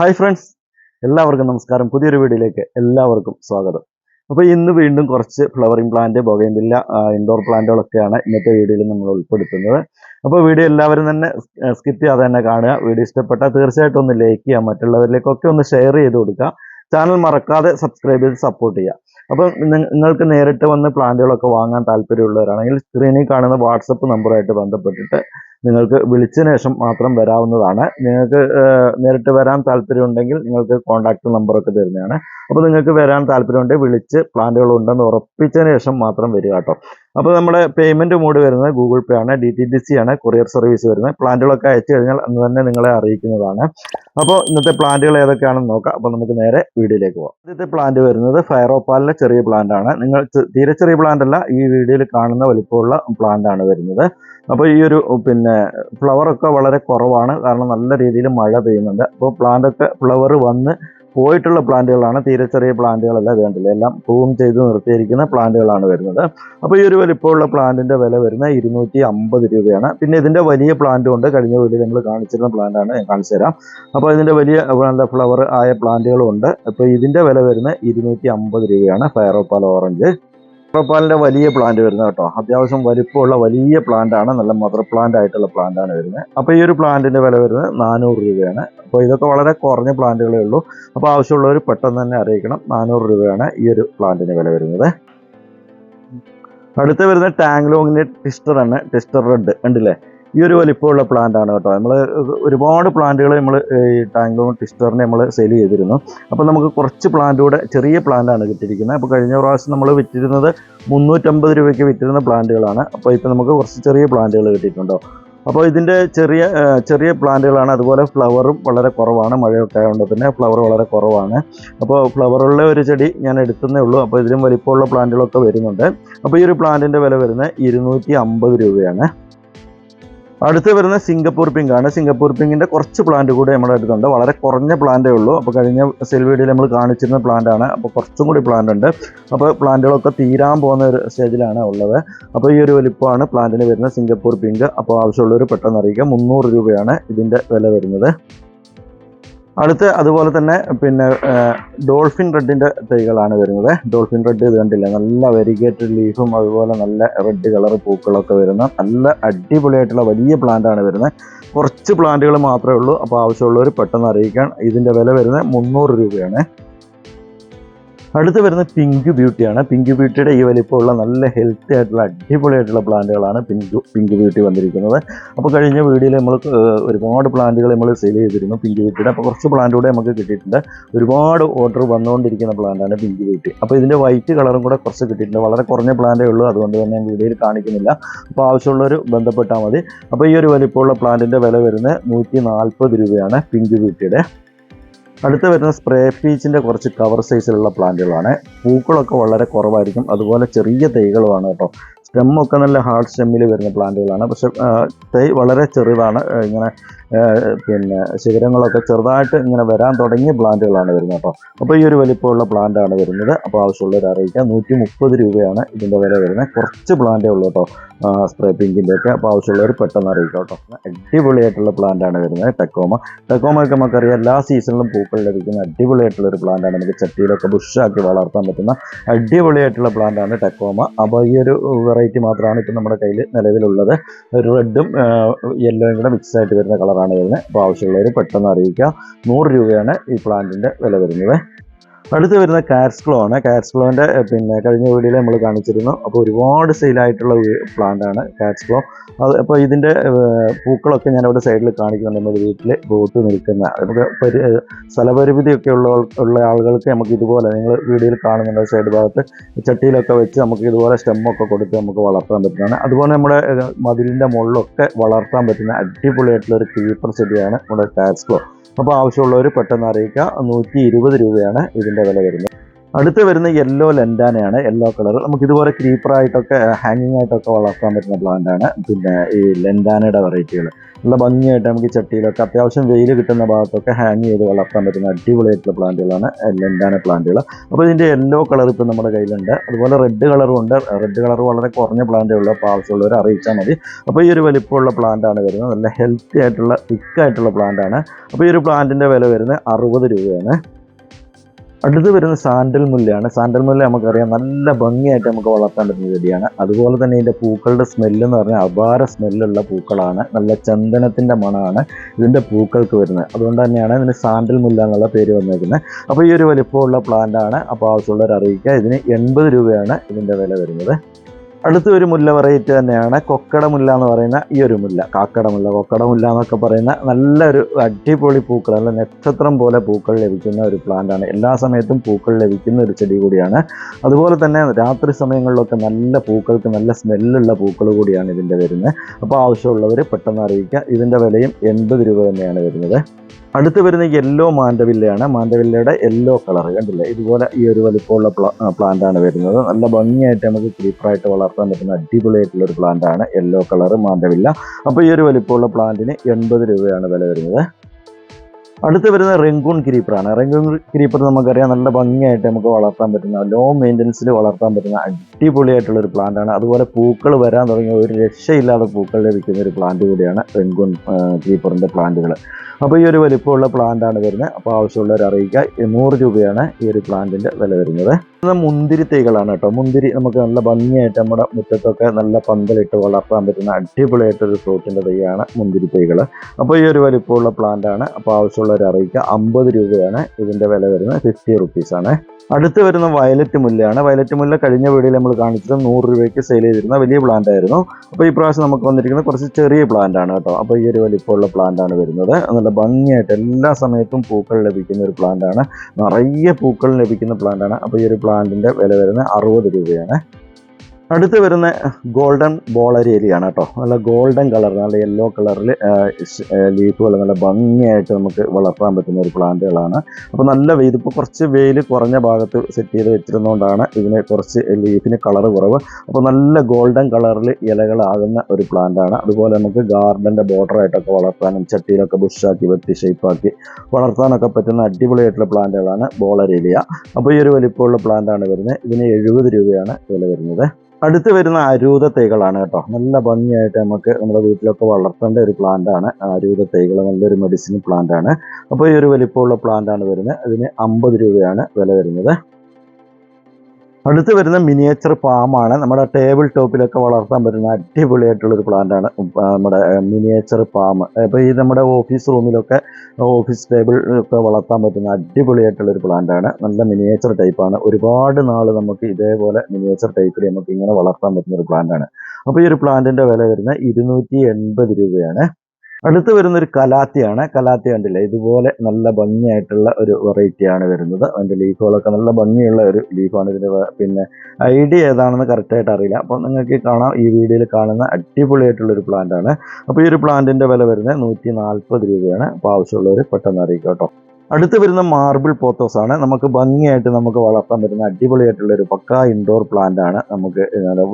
Hi friends എല്ലാവർക്കും നമസ്കാരം. പുതിയൊരു വീഡിയോയിലേക്ക് എല്ലാവർക്കും സ്വാഗതം. അപ്പോൾ ഇന്ന് വീണ്ടും കുറച്ച് ഫ്ലവറിംഗ് പ്ലാന്റ് ബൊഗൈൻവില്ല ഇൻഡോർ പ്ലാന്റുകളൊക്കെയാണ് ഇന്നത്തെ വീഡിയോയിൽ നമ്മൾ ഉൾപ്പെടുത്തുന്നത്. അപ്പോൾ വീഡിയോ എല്ലാവരും തന്നെ സ്കിപ്പ് ചെയ്യാതെ തന്നെ കാണുക. വീഡിയോ ഇഷ്ടപ്പെട്ടാൽ തീർച്ചയായിട്ടും ഒന്ന് ലൈക്ക് ചെയ്യുക. മറ്റുള്ളവരിലേക്കൊക്കെ ഒന്ന് ഷെയർ ചെയ്ത് കൊടുക്കുക. ചാനൽ മറക്കാതെ സബ്സ്ക്രൈബ് ചെയ്ത് സപ്പോർട്ട് ചെയ്യുക. അപ്പോൾ നിങ്ങ- നിങ്ങൾക്ക് നേരിട്ട് വന്ന് പ്ലാന്റുകളൊക്കെ വാങ്ങാൻ താല്പര്യമുള്ളവരാണെങ്കിൽ സ്ക്രീനിൽ കാണുന്ന വാട്സപ്പ് നമ്പറുമായിട്ട് ബന്ധപ്പെട്ടിട്ട് നിങ്ങൾക്ക് വിളിച്ചതിന് ശേഷം മാത്രം വരാവുന്നതാണ്. നിങ്ങൾക്ക് നേരിട്ട് വരാൻ താല്പര്യമുണ്ടെങ്കിൽ നിങ്ങൾക്ക് കോൺടാക്ട് നമ്പറൊക്കെ തരുന്നതാണ്. അപ്പോൾ നിങ്ങൾക്ക് വരാൻ താല്പര്യമുണ്ടെങ്കിൽ വിളിച്ച് പ്ലാന്റുകൾ ഉണ്ടെന്ന് ഉറപ്പിച്ചതിന് ശേഷം മാത്രം വരിക കേട്ടോ. അപ്പോൾ നമ്മുടെ പേയ്മെന്റ് മോഡ് വരുന്നത് ഗൂഗിൾ പേ ആണ് ഡി ടി ഡി സി ആണ് കൊറിയർ സർവീസ് വരുന്നത്. പ്ലാന്റുകളൊക്കെ അയച്ചു കഴിഞ്ഞാൽ അന്ന് തന്നെ നിങ്ങളെ അറിയിക്കുന്നതാണ്. അപ്പോൾ ഇന്നത്തെ പ്ലാന്റുകൾ ഏതൊക്കെയാണെന്ന് നോക്കാം. അപ്പോൾ നമുക്ക് നേരെ വീഡിയോയിലേക്ക് പോകാം. ആദ്യത്തെ പ്ലാന്റ് വരുന്നത് ഫയറോപ്പാലിലെ ചെറിയ പ്ലാന്റ് ആണ്. നിങ്ങൾ തീരെ ചെറിയ പ്ലാന്റ് അല്ല ഈ വീഡിയോയിൽ കാണുന്ന വലിപ്പമുള്ള പ്ലാന്റ് ആണ് വരുന്നത്. അപ്പോൾ ഈ ഒരു പിന്നെ ഫ്ലവറൊക്കെ വളരെ കുറവാണ്. കാരണം നല്ല രീതിയിൽ മഴ പെയ്യുന്നുണ്ട്. അപ്പോൾ പ്ലാന്റൊക്കെ ഫ്ലവർ വന്ന് പോയിട്ടുള്ള പ്ലാന്റുകളാണ് തീരെ ചെറിയ പ്ലാന്റുകളല്ല വേണ്ടില്ല? എല്ലാം പൂവും ചെയ്ത് നിർത്തിയിരിക്കുന്ന പ്ലാന്റുകളാണ് വരുന്നത്. അപ്പോൾ ഈ ഒരു വലിപ്പമുള്ള പ്ലാന്റിന്റെ വില വരുന്നത് ഇരുന്നൂറ്റി അമ്പത് രൂപയാണ്. പിന്നെ ഇതിന്റെ വലിയ പ്ലാന്റ് ഉണ്ട്. കഴിഞ്ഞ വീട്ടിൽ നമ്മൾ കാണിച്ചിരുന്ന പ്ലാന്റാണ് ഞാൻ കാണിച്ചു തരാം. അപ്പോൾ ഇതിന്റെ വലിയ നല്ല ഫ്ലവർ ആയ പ്ലാന്റുകളും ഉണ്ട് അപ്പോൾ ഇതിന്റെ വില വരുന്നത് ഇരുന്നൂറ്റി അമ്പത് രൂപയാണ് ഫയറോപ്പാൽ ഓറഞ്ച്. ഫയറോപ്പാലിന്റെ വലിയ പ്ലാന്റ് വരുന്നത് കേട്ടോ. അത്യാവശ്യം വലിപ്പമുള്ള വലിയ പ്ലാന്റാണ് നല്ല മദർ പ്ലാന്റ് ആയിട്ടുള്ള പ്ലാന്റാണ് വരുന്നത്. അപ്പോൾ ഈ ഒരു പ്ലാന്റിന്റെ വില വരുന്നത് നാനൂറ് രൂപയാണ്. അപ്പോൾ ഇതൊക്കെ വളരെ കുറഞ്ഞ പ്ലാന്റുകളേ ഉള്ളൂ. അപ്പോൾ ആവശ്യമുള്ളവർ പെട്ടെന്ന് തന്നെ അറിയിക്കണം. നാനൂറ് രൂപയാണ് ഈ ഒരു പ്ലാന്റിന് വില വരുന്നത്. അടുത്ത് വരുന്ന ടാങ്ലോങ്ങിന്റെ ടിസ്റ്റർ ആണ്. ടിസ്റ്റർ റെഡ് ഉണ്ടല്ലേ ഈ ഒരു വലിപ്പമുള്ള പ്ലാന്റ് ആണ് കേട്ടോ. നമ്മൾ ഒരുപാട് പ്ലാന്റുകൾ നമ്മൾ ഈ ടാങ്കും ടിസ്റ്ററിനെ നമ്മൾ സെയിൽ ചെയ്തിരുന്നു. അപ്പോൾ നമുക്ക് കുറച്ച് പ്ലാന്റൂടെ ചെറിയ പ്ലാന്റാണ് കിട്ടിയിരിക്കുന്നത്. അപ്പോൾ കഴിഞ്ഞ പ്രാവശ്യം നമ്മൾ വിറ്റിരുന്നത് മുന്നൂറ്റമ്പത് രൂപയ്ക്ക് വിറ്റിരുന്ന പ്ലാന്റുകളാണ് അപ്പോൾ ഇപ്പോൾ നമുക്ക് കുറച്ച് ചെറിയ പ്ലാന്റുകൾ കിട്ടിയിട്ടുണ്ടോ? അപ്പോൾ ഇതിന്റെ ചെറിയ ചെറിയ പ്ലാന്റുകളാണ് അതുപോലെ ഫ്ലവറും വളരെ കുറവാണ്. മഴയൊക്കെ ആയതുകൊണ്ട് തന്നെ ഫ്ലവർ വളരെ കുറവാണ്. അപ്പോൾ ഫ്ലവറുള്ള ഒരു ചെടി ഞാൻ എടുത്തുന്നേ ഉള്ളൂ. അപ്പോൾ ഇതിലും വലിപ്പമുള്ള പ്ലാന്റുകളൊക്കെ വരുന്നുണ്ട്. അപ്പോൾ ഈ ഒരു പ്ലാന്റിന്റെ വില വരുന്നത് ഇരുന്നൂറ്റി രൂപയാണ്. അടുത്ത് വരുന്ന സിംഗപ്പൂർ പിങ്ക് ആണ്. സിംഗപ്പൂർ പിങ്കിന്റെ കുറച്ച് പ്ലാന്റ് കൂടെ നമ്മുടെ അടുത്തുണ്ട് വളരെ കുറഞ്ഞ പ്ലാന്റേ ഉള്ളൂ. അപ്പോൾ കഴിഞ്ഞ സെൽ വീഡിയോയിൽ നമ്മൾ കാണിച്ചിരുന്ന പ്ലാന്റ് ആണ്. അപ്പോൾ കുറച്ചും കൂടി പ്ലാന്റ് ഉണ്ട്. അപ്പോൾ പ്ലാന്റുകളൊക്കെ തീരാൻ പോകുന്ന ഒരു സ്റ്റേജിലാണ് ഉള്ളത്. അപ്പോൾ ഈ ഒരു വലിപ്പമാണ് പ്ലാന്റിന് വരുന്ന സിംഗപ്പൂർ പിങ്ക്. അപ്പോൾ ആവശ്യമുള്ളവർ പെട്ടെന്ന് അറിയിക്കുക മുന്നൂറ് രൂപയാണ് ഇതിന്റെ വില വരുന്നത്. അടുത്ത് അതുപോലെ തന്നെ പിന്നെ ഡോൾഫിൻ റെഡിന്റെ തൈകളാണ് വരുന്നത്. ഡോൾഫിൻ റെഡ് ഇത് കണ്ടില്ല? നല്ല വെരിഗേറ്റഡ് ലീഫും അതുപോലെ നല്ല റെഡ് കളർ പൂക്കളൊക്കെ വരുന്ന നല്ല അടിപൊളിയായിട്ടുള്ള വലിയ പ്ലാന്റാണ് വരുന്നത്. കുറച്ച് പ്ലാന്റുകൾ മാത്രമേ ഉള്ളൂ. അപ്പോൾ ആവശ്യമുള്ളവർ പെട്ടെന്ന് അറിയിക്കാൻ ഇതിന്റെ വില വരുന്നത് മുന്നൂറ് രൂപയാണ്. അടുത്ത് വരുന്നത് പിങ്ക് ബ്യൂട്ടിയാണ്. പിങ്ക് ബ്യൂട്ടിയുടെ ഈ വലിപ്പമുള്ള നല്ല ഹെൽത്തി ആയിട്ടുള്ള അടിപൊളിയായിട്ടുള്ള പ്ലാന്റുകളാണ് പിങ്ക് പിങ്ക് ബ്യൂട്ടി വന്നിരിക്കുന്നത്. അപ്പോൾ കഴിഞ്ഞ വീഡിയോയിൽ നമ്മൾ ഒരുപാട് പ്ലാന്റുകൾ നമ്മൾ സെയിൽ ചെയ്തിരുന്നു പിങ്ക് ബ്യൂട്ടിയുടെ. അപ്പോൾ കുറച്ച് പ്ലാന്റ് കൂടെ നമുക്ക് കിട്ടിയിട്ടുണ്ട്. ഒരുപാട് ഓർഡർ വന്നുകൊണ്ടിരിക്കുന്ന പ്ലാന്റാണ് പിങ്ക് ബ്യൂട്ടി. അപ്പോൾ ഇതിന്റെ വൈറ്റ് കളറും കൂടെ കുറച്ച് കിട്ടിയിട്ടുണ്ട്. വളരെ കുറഞ്ഞ പ്ലാന്റേ ഉള്ളൂ. അതുകൊണ്ട് തന്നെ വീഡിയോയിൽ കാണിക്കുന്നില്ല. അപ്പോൾ ആവശ്യമുള്ളവർ ബന്ധപ്പെട്ടാൽ മതി. അപ്പോൾ ഈ ഒരു വലിപ്പമുള്ള പ്ലാന്റിന്റെ വില വരുന്നത് നൂറ്റി രൂപയാണ് പിങ്ക് ബ്യൂട്ടിയുടെ. അടുത്ത് വരുന്ന സ്പ്രേ പീച്ചിന്റെ കുറച്ച് കവർ സൈസിലുള്ള പ്ലാന്റുകളാണ് പൂക്കളൊക്കെ വളരെ കുറവായിരിക്കും. അതുപോലെ ചെറിയ തൈകളുമാണ് കേട്ടോ. സ്റ്റെമ്മൊക്കെ നല്ല ഹാർഡ് സ്റ്റെമ്മിൽ വരുന്ന പ്ലാന്റുകളാണ് പക്ഷെ തൈ വളരെ ചെറുതാണ്. ഇങ്ങനെ പിന്നെ ശിഖരങ്ങളൊക്കെ ചെറുതായിട്ട് ഇങ്ങനെ വരാൻ തുടങ്ങിയ പ്ലാന്റുകളാണ് വരുന്നത് കേട്ടോ. അപ്പോൾ ഈ ഒരു വലിപ്പമുള്ള പ്ലാന്റാണ് വരുന്നത്. അപ്പോൾ ആവശ്യമുള്ളവർ അറിയിക്കാം. നൂറ്റി മുപ്പത് രൂപയാണ് ഇതിന്റെ വില വരുന്നത്. കുറച്ച് പ്ലാന്റേ ഉള്ളൂ കേട്ടോ സ്പ്രേ പിങ്കിന്റെ ഒക്കെ അപ്പോൾ ആവശ്യമുള്ളവർ പെട്ടെന്ന് അറിയിക്കാം കേട്ടോ. അടിപൊളിയായിട്ടുള്ള പ്ലാന്റാണ് വരുന്നത് ടെക്കോമ ടെക്കോമയൊക്കെ നമുക്കറിയാം എല്ലാ സീസണിലും പൂക്കൾ ലഭിക്കുന്ന അടിപൊളിയായിട്ടുള്ള ഒരു പ്ലാന്റാണ് നമുക്ക് ചട്ടിയിലൊക്കെ ബുഷാക്കി വളർത്താൻ പറ്റുന്ന അടിപൊളിയായിട്ടുള്ള പ്ലാന്റാണ് ടെക്കോമ അപ്പോൾ ഈ ഒരു വെറൈറ്റി മാത്രമാണ് ഇപ്പം നമ്മുടെ കയ്യിൽ നിലവിലുള്ളത്. ഒരു റെഡും യെല്ലോയും കൂടെ മിക്സ് ആയിട്ട് വരുന്ന കളറാണ് വരുന്നത്. അപ്പോൾ ആവശ്യമുള്ളവർ പെട്ടെന്ന് അറിയിക്കുക. നൂറ് രൂപയാണ് ഈ പ്ലാന്റിന്റെ വില വരുന്നത്. അടുത്ത് വരുന്ന കാറ്റ്സ്ക്ലോ ആണ്. കാറ്റ്സ്ക്ലോന്റെ പിന്നെ കഴിഞ്ഞ വീഡിയോയിൽ നമ്മൾ കാണിച്ചിരുന്നു. അപ്പോൾ ഒരുപാട് സെയിലായിട്ടുള്ള പ്ലാന്റ് ആണ് കാറ്റ്സ്ക്ലോ അത് അപ്പോൾ ഇതിന്റെ പൂക്കളൊക്കെ ഞാൻ അവിടെ സൈഡിൽ കാണിക്കുന്നുണ്ട്. നമ്മുടെ വീട്ടിൽ ബോട്ട് നിൽക്കുന്ന നമുക്ക് പരി സ്ഥലപരിമിതിയൊക്കെ ഉള്ള ഉള്ള ആളുകൾക്ക് നമുക്ക് ഇതുപോലെ നിങ്ങൾ വീഡിയോയിൽ കാണുന്നുണ്ട് സൈഡ് ഭാഗത്ത്. ചട്ടിയിലൊക്കെ വെച്ച് നമുക്ക് ഇതുപോലെ സ്റ്റെമ്മൊക്കെ കൊടുത്ത് നമുക്ക് വളർത്താൻ പറ്റുന്നതാണ്. അതുപോലെ നമ്മുടെ മതിലിന്റെ മുകളിലൊക്കെ വളർത്താൻ പറ്റുന്ന അടിപൊളിയായിട്ടുള്ള ഒരു ക്രീപ്പർ ചെടിയാണ് നമ്മുടെ കാറ്റ്സ്ക്ലോ അപ്പോൾ ആവശ്യമുള്ളവർ പെട്ടെന്ന് അറിയിക്കുക. നൂറ്റി ഇരുപത് രൂപയാണ് ഇതിന്റെ വില വരുന്നത്. അടുത്ത് വരുന്ന യെല്ലോ ലെൻഡാനയാണ് യെല്ലോ കളർ നമുക്ക് ഇതുപോലെ ക്രീപ്പറായിട്ടൊക്കെ ഹാങ്ങിങ് ആയിട്ടൊക്കെ വളർത്താൻ പറ്റുന്ന പ്ലാന്റ് ആണ്. പിന്നെ ഈ ലെൻഡാനയുടെ വെറൈറ്റികൾ നല്ല ഭംഗിയായിട്ട് നമുക്ക് ചട്ടിയിലൊക്കെ അത്യാവശ്യം വെയിൽ കിട്ടുന്ന ഭാഗത്തൊക്കെ ഹാങ് ചെയ്ത് വളർത്താൻ പറ്റുന്ന അടിപൊളിയായിട്ടുള്ള പ്ലാന്റുകളാണ് ലെൻഡാന പ്ലാന്റുകൾ അപ്പോൾ ഇതിന്റെ യെല്ലോ കളർ ഇപ്പം നമ്മുടെ കയ്യിലുണ്ട്. അതുപോലെ റെഡ് കളറും ഉണ്ട്. റെഡ് കളർ വളരെ കുറഞ്ഞ പ്ലാന്റേ ഉള്ളൂ അപ്പോൾ ആവശ്യമുള്ളവർ അറിയിച്ചാൽ മതി. അപ്പോൾ ഈ ഒരു വലിപ്പമുള്ള പ്ലാന്റ് ആണ് വരുന്നത്. നല്ല ഹെൽത്തി ആയിട്ടുള്ള തിക്കായിട്ടുള്ള പ്ലാന്റ് ആണ്. അപ്പോൾ ഈ ഒരു പ്ലാന്റിന്റെ വില വരുന്നത് അറുപത് രൂപയാണ്. അടുത്ത് വരുന്ന സാൻഡൽ മുല്ലയാണ്. സാൻഡൽ മുല്ല നമുക്കറിയാം നല്ല ഭംഗിയായിട്ട് നമുക്ക് വളർത്താൻ പറ്റുന്ന ചെടിയാണ്. അതുപോലെ തന്നെ ഇതിന്റെ പൂക്കളുടെ സ്മെല്ല് എന്ന് പറഞ്ഞാൽ അപാര സ്മെല്ലുള്ള പൂക്കളാണ്. നല്ല ചന്ദനത്തിന്റെ മണമാണ് ഇതിന്റെ പൂക്കൾക്ക് വരുന്നത്. അതുകൊണ്ട് തന്നെയാണ് ഇതിന് സാൻഡൽ മുല്ല എന്നുള്ള പേര് വന്നേക്കുന്നത്. അപ്പോൾ ഈ ഒരു വലിപ്പമുള്ള പ്ലാന്റാണ് അപ്പോൾ ആവശ്യമുള്ളവർ അറിയിക്കുക. ഇതിന് എൺപത് രൂപയാണ് ഇതിന്റെ വില വരുന്നത്. അടുത്ത ഒരു മുല്ല വെറൈറ്റി തന്നെയാണ്. കൊക്കട മുല്ല എന്ന് പറയുന്ന ഈ ഒരു മുല്ല. കാക്കട മുല്ല കൊക്കട മുല്ല എന്നൊക്കെ പറയുന്ന നല്ലൊരു അടിപൊളി പൂക്കൾ അല്ല നക്ഷത്രം പോലെ പൂക്കൾ ലഭിക്കുന്ന ഒരു പ്ലാന്റ് ആണ്. എല്ലാ സമയത്തും പൂക്കൾ ലഭിക്കുന്ന ഒരു ചെടി കൂടിയാണ്. അതുപോലെ തന്നെ രാത്രി സമയങ്ങളിലൊക്കെ നല്ല പൂക്കൾക്ക് നല്ല സ്മെല്ലുള്ള പൂക്കൾ കൂടിയാണ് ഇതിന്റെ വരുന്നത്. അപ്പോൾ ആവശ്യമുള്ളവർ പെട്ടെന്ന് അറിയിക്കുക. ഇതിന്റെ വിലയും എൺപത് രൂപ തന്നെയാണ് വരുന്നത്. അടുത്ത് വരുന്ന യെല്ലോ മാൻഡവില്ലയാണ്. മാൻഡവില്ലയുടെ യെല്ലോ കളർ കണ്ടില്ലേ? ഇതുപോലെ ഈ ഒരു വലിപ്പമുള്ള പ്ലാന്റ് ആണ് വരുന്നത്. നല്ല ഭംഗിയായിട്ട് നമുക്ക് ക്രീപ്പറായിട്ട് വളർത്താൻ പറ്റുന്ന അടിപൊളിയായിട്ടുള്ള ഒരു പ്ലാന്റ് ആണ് യെല്ലോ കളർ മാൻഡവില്ല. അപ്പോൾ ഈ ഒരു വലിപ്പമുള്ള പ്ലാന്റിന് എൺപത് രൂപയാണ് വില വരുന്നത്. അടുത്ത് വരുന്ന റെങ്കൂൺ ക്രീപ്പറാണ് റെങ്കൂൺ ക്രീപ്പർ നമുക്കറിയാം നല്ല ഭംഗിയായിട്ട് നമുക്ക് വളർത്താൻ പറ്റുന്ന ലോ മെയിന്റനൻസിൽ വളർത്താൻ പറ്റുന്ന അടിപൊളിയായിട്ടുള്ള ഒരു പ്ലാന്റ് ആണ്. അതുപോലെ പൂക്കൾ വരാൻ തുടങ്ങിയ ഒരു രക്ഷയില്ലാതെ പൂക്കൾ ലഭിക്കുന്ന ഒരു പ്ലാന്റ് കൂടിയാണ് റെങ്കൂൺ ക്രീപ്പറിന്റെ പ്ലാന്റുകൾ അപ്പോൾ ഈ ഒരു വലിപ്പമുള്ള പ്ലാന്റാണ് വരുന്നത്. അപ്പോൾ ആവശ്യമുള്ളവർ അറിയിക്കുക. നൂറ് രൂപയാണ് ഈ ഒരു പ്ലാന്റിന്റെ വില വരുന്നത്. മുന്തിരി തൈകളാണ് കേട്ടോ. മുന്തിരി നമുക്ക് നല്ല ഭംഗിയായിട്ട് നമ്മുടെ മുറ്റത്തൊക്കെ നല്ല പന്തലിട്ട് വളർത്താൻ പറ്റുന്ന അടിപൊളിയായിട്ടൊരു ഫ്രൂട്ടിന്റെ തൈയാണ് മുന്തിരി തൈകൾ അപ്പോൾ ഈ ഒരു വലിപ്പമുള്ള പ്ലാന്റാണ് അപ്പോൾ അപ്പോൾ ആവശ്യമുള്ളവർ അറിയിക്കുക. അമ്പത് രൂപയാണ് ഇതിന്റെ വില വരുന്നത്. ഫിഫ്റ്റി റുപ്പീസാണ് അടുത്ത് വരുന്ന വയലറ്റ് മുല്ലയാണ്. വയലറ്റ് മുല്ല കഴിഞ്ഞ വീഡിയോയിൽ നമ്മൾ കാണിച്ചത് നൂറ് രൂപയ്ക്ക് സെയിൽ ചെയ്തിരുന്ന വലിയ പ്ലാന്റ് ആയിരുന്നു. അപ്പോൾ ഈ പ്രാവശ്യം നമുക്ക് വന്നിരിക്കുന്നത് കുറച്ച് ചെറിയ പ്ലാന്റ് ആണ് കേട്ടോ. അപ്പോൾ ഈ ഒരു വലിപ്പമുള്ള പ്ലാന്റ് ആണ് വരുന്നത്. നല്ല ഭംഗിയായിട്ട് എല്ലാ സമയത്തും പൂക്കൾ ലഭിക്കുന്ന ഒരു പ്ലാന്റ് ആണ്. നിറയെ പൂക്കൾ ലഭിക്കുന്ന പ്ലാന്റ് ആണ്. അപ്പോൾ ഈ ഒരു പ്ലാന്റിന്റെ വില വരുന്നത് അറുപത് രൂപയാണ്. അടുത്ത് വരുന്ന ഗോൾഡൻ ബോളരേലിയാണ് കേട്ടോ. നല്ല ഗോൾഡൻ കളർ നല്ല യെല്ലോ കളറിൽ ലീഫുകൾ നല്ല ഭംഗിയായിട്ട് നമുക്ക് വളർത്താൻ പറ്റുന്ന ഒരു പ്ലാന്റുകളാണ്. അപ്പോൾ നല്ല വെയിൽ ഇപ്പോൾ കുറച്ച് വെയിൽ കുറഞ്ഞ ഭാഗത്ത് സെറ്റ് ചെയ്ത് വെച്ചിരുന്നതുകൊണ്ടാണ് ഇതിന് കുറച്ച് ലീഫിന് കളർ കുറവ്. അപ്പോൾ നല്ല ഗോൾഡൻ കളറിൽ ഇലകളാകുന്ന ഒരു പ്ലാന്റാണ്. അതുപോലെ നമുക്ക് ഗാർഡന്റെ ബോർഡറായിട്ടൊക്കെ വളർത്താനും ചട്ടിയിലൊക്കെ ബുഷാക്കി വെട്ടി ഷേപ്പാക്കി വളർത്താനൊക്കെ പറ്റുന്ന അടിപൊളിയായിട്ടുള്ള പ്ലാന്റുകളാണ് ബോളരേലിയ അപ്പോൾ ഈ ഒരു വലിപ്പമുള്ള പ്ലാന്റാണ് വരുന്നത്. ഇതിന് എഴുപത് രൂപയാണ് വില വരുന്നത്. അടുത്ത് വരുന്ന അരൂത തൈകളാണ് കേട്ടോ. നല്ല ഭംഗിയായിട്ട് നമുക്ക് നമ്മുടെ വീട്ടിലൊക്കെ വളർത്തേണ്ട ഒരു പ്ലാന്റ് ആണ്. അരൂത തൈകൾ നല്ലൊരു മെഡിസിൻ പ്ലാന്റ് ആണ്. അപ്പോൾ ഈ ഒരു വലിപ്പമുള്ള പ്ലാന്റ് ആണ് വരുന്നത്. അതിന് അമ്പത് രൂപയാണ് വില വരുന്നത്. അടുത്ത് വരുന്ന മിനിയേച്ചർ പാമാണ് നമ്മുടെ ടേബിൾ ടോപ്പിലൊക്കെ വളർത്താൻ പറ്റുന്ന അടിപൊളിയായിട്ടുള്ള ഒരു പ്ലാന്റാണ് നമ്മുടെ മിനിയേച്ചർ പാം അപ്പോൾ ഈ നമ്മുടെ ഓഫീസ് റൂമിലൊക്കെ ഓഫീസ് ടേബിൾ ഒക്കെ വളർത്താൻ പറ്റുന്ന അടിപൊളിയായിട്ടുള്ള ഒരു പ്ലാന്റാണ് നല്ല മിനിയേച്ചർ ടൈപ്പാണ് ഒരുപാട് നാൾ നമുക്ക് ഇതേപോലെ മിനിയേച്ചർ ടൈപ്പിൽ നമുക്ക് ഇങ്ങനെ വളർത്താൻ പറ്റുന്ന ഒരു പ്ലാന്റാണ് അപ്പോൾ ഈ ഒരു പ്ലാന്റിന്റെ വില വരുന്നത് ഇരുന്നൂറ്റി എൺപത് രൂപയാണ്. അടുത്ത് വരുന്ന ഒരു കലാത്തിയാണ്. കലാത്തി കണ്ടില്ലേ? ഇതുപോലെ നല്ല ഭംഗിയായിട്ടുള്ള ഒരു വെറൈറ്റിയാണ് വരുന്നത്. അതിന്റെ ലീഫുകളൊക്കെ നല്ല ഭംഗിയുള്ള ഒരു ലീഫാണ് ഇതിന്റെ പിന്നെ ഐഡിയ ഏതാണെന്ന് കറക്റ്റായിട്ട് അറിയില്ല. അപ്പോൾ നിങ്ങൾക്ക് കാണാം. ഈ വീഡിയോയിൽ കാണുന്ന അടിപൊളിയായിട്ടുള്ള ഒരു പ്ലാന്റ് ആണ്. അപ്പോൾ ഈ ഒരു പ്ലാന്റിന്റെ വില വരുന്നത് നൂറ്റി നാൽപ്പത് രൂപയാണ്. അപ്പോൾ ആവശ്യമുള്ളവർ പെട്ടെന്ന് അറിയിക്കാം കേട്ടോ. അടുത്ത് വരുന്ന മാർബിൾ പോത്തോസ് ആണ്. നമുക്ക് ഭംഗിയായിട്ട് നമുക്ക് വളർത്താൻ പറ്റുന്ന അടിപൊളിയായിട്ടുള്ള ഒരു പക്കാ ഇൻഡോർ പ്ലാന്റ് ആണ്. നമുക്ക്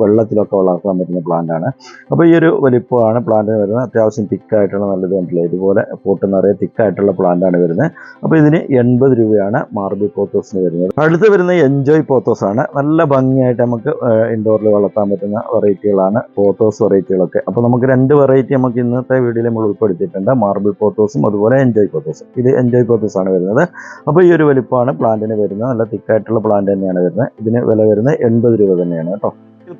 വെള്ളത്തിലൊക്കെ വളർത്താൻ പറ്റുന്ന പ്ലാന്റ് ആണ്. അപ്പോൾ ഈ ഒരു വലിപ്പമാണ് പ്ലാന്റിന് വരുന്നത്. അത്യാവശ്യം തിക്കായിട്ടുള്ള നല്ലത് കണ്ടില്ല? ഇതുപോലെ പൊട്ട് നിറയെ തിക്കായിട്ടുള്ള പ്ലാന്റ് ആണ് വരുന്നത്. അപ്പോൾ ഇതിന് എൺപത് രൂപയാണ് മാർബിൾ പോത്തോസിന് വരുന്നത്. അടുത്ത് വരുന്ന എൻജോയ് പോത്തോസ് ആണ്. നല്ല ഭംഗിയായിട്ട് നമുക്ക് ഇൻഡോറിൽ വളർത്താൻ പറ്റുന്ന വെറൈറ്റികളാണ് പോത്തോസ് വെറൈറ്റികളൊക്കെ അപ്പോൾ നമുക്ക് രണ്ട് വെറൈറ്റി നമുക്ക് ഇന്നത്തെ വീഡിയോയിൽ നമ്മൾ ഉൾപ്പെടുത്തിയിട്ടുണ്ട്. മാർബിൾ പോത്തോസും അതുപോലെ എൻജോയ് പോത്തോസും ഇത് എൻജോയ് പോത്തോസ് ആണ് വരുന്നത്. അപ്പോൾ ഈ ഒരു വലിപ്പമാണ് പ്ലാന്റിന് വരുന്നത്. നല്ല തിക്കായിട്ടുള്ള പ്ലാന്റ് തന്നെയാണ് വരുന്നത്. ഇതിന് വില വരുന്നത് എൺപത് രൂപ തന്നെയാണ് കേട്ടോ.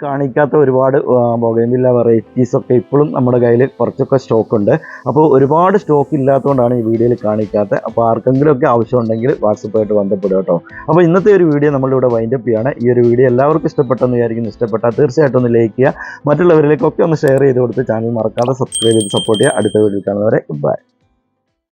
കാണിക്കാത്ത ഒരുപാട് ബൊഗൈൻവില്ല വെറൈറ്റീസ് ഒക്കെ ഇപ്പോഴും നമ്മുടെ കയ്യിൽ കുറച്ചൊക്കെ സ്റ്റോക്ക് ഉണ്ട്. അപ്പോൾ ഒരുപാട് സ്റ്റോക്ക് ഇല്ലാത്തതുകൊണ്ടാണ് ഈ വീഡിയോയിൽ കാണിക്കാത്തത്. അപ്പോൾ ആർക്കെങ്കിലും ഒക്കെ ആവശ്യമുണ്ടെങ്കിൽ വാട്സപ്പായിട്ട് ബന്ധപ്പെടുക കേട്ടോ. അപ്പോൾ ഇന്നത്തെ ഒരു വീഡിയോ നമ്മളിവിടെ വൈൻഡപ്പ് ചെയ്യാണ്. ഈ ഒരു വീഡിയോ എല്ലാവർക്കും ഇഷ്ടപ്പെട്ടെന്ന് വിചാരിക്കുന്നു. ഇഷ്ടപ്പെട്ടാൽ തീർച്ചയായിട്ടും ഒന്ന് ലൈക്ക് ചെയ്യുക. മറ്റുള്ളവരിലേക്കൊക്കെ ഒന്ന് ഷെയർ ചെയ്ത് കൊടുത്ത് ചാനൽ മറക്കാതെ സബ്സ്ക്രൈബ് ചെയ്ത് സപ്പോർട്ട് ചെയ്യുക. അടുത്ത വീഡിയോ കാണുന്നവരെ ബൈ